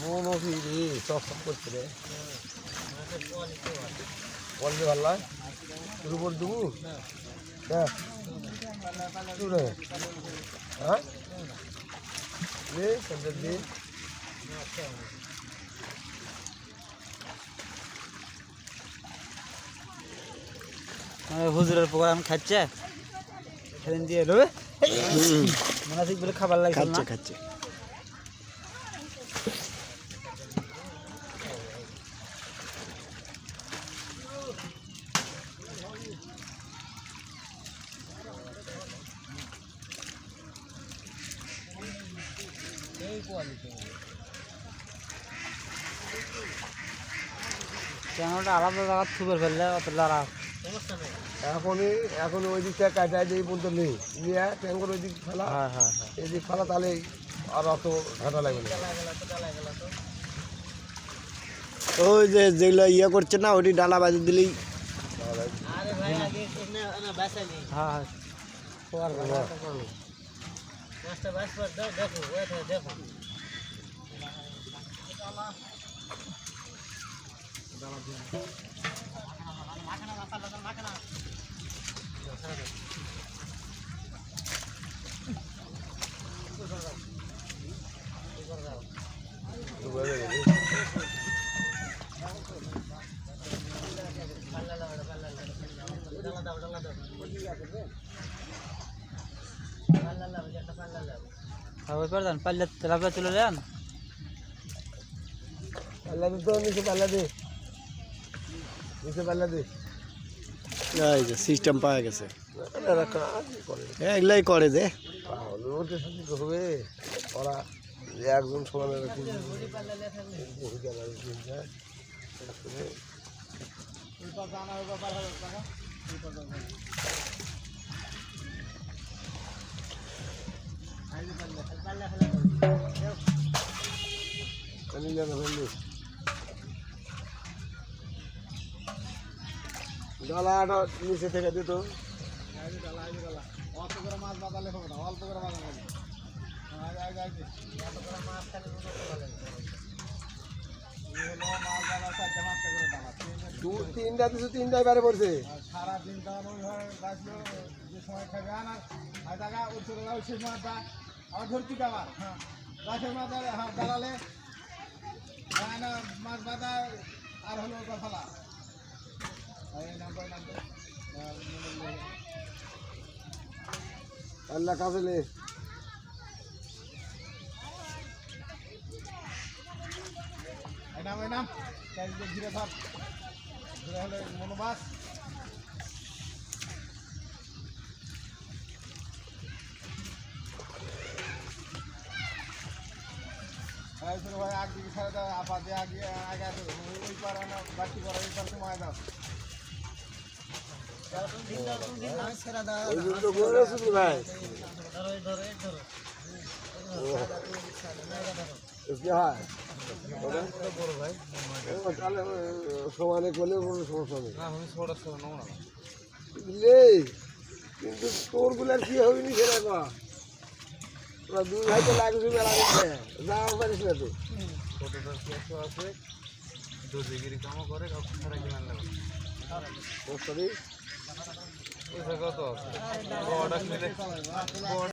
মনো ফিরি সব সব করছে রে। বলতে পারলা তোর উপর দেবো? হ্যাঁ? হ্যাঁ দে হুজুরের প্রোগ্রাম খাচ্ছে? সেদিন দিয়ে এলো মানসিক বলে খাবার লাগছে খাচ্ছে। না খাচ্ছে ক্যামেরাটা আলাদা জায়গা থুবে ফেললে অত দাঁড়া। এখনই এখন ওই দিকটা কাটায় দিয়ে পর্যন্ত নেই। নিয়ে ট্যাঙ্কর ওই দিক ফেলা। হ্যাঁ হ্যাঁ হ্যাঁ। এই দিক ফেলা তাহলে আর অত ঘাটা লাগবে না। ওই যে যেগুলো ইয়ে করছে না ওটি ডালা বাজে দিলেই হ্যাঁ হ্যাঁ। খোয়ার কথা। হ্যাঁ ওই পারদান পাল্লে তুলে যান পাল্লা দে তো পাল্লা দে নিচে দে। এই যে সিস্টেম পাওয়া গেছে। এরা কাজ করে? এগুলাই করে যে তাহলে ওদের সাথে তো হবে ওরা একজন সমান এরকম আমি ফেললি ডালাটা নিচে থেকে দিত দু তিনটা দিছো, তিনটাই বাইরে পড়ছে। সারা বাঁচলো যে সময় খাবে আনার আর টাকা ওই শেষ মাছটা আবার ধরছি আবার হ্যাঁ গাছের মাছ দাঁড়ালে না মাছ বাঁধা আর হলো ফেলা আর এই নাম্বার নাম্বার আল্লাহ কাছে লে ঘিরে ধর ঘিরে দিকে ছেড়ে দাও আপা যে আগে আগে আছে ওই- পার না বাকি পার ওই পার সময় দাও। সমানে করলে কোনো সমস্যা নেই বুঝলে কিন্তু তোরগুলার কি হবে নি সেটা কয়া তোরা দুই ভাই তো লাগছে মেলা দিচ্ছে পারিস না তো কষ্ট দিস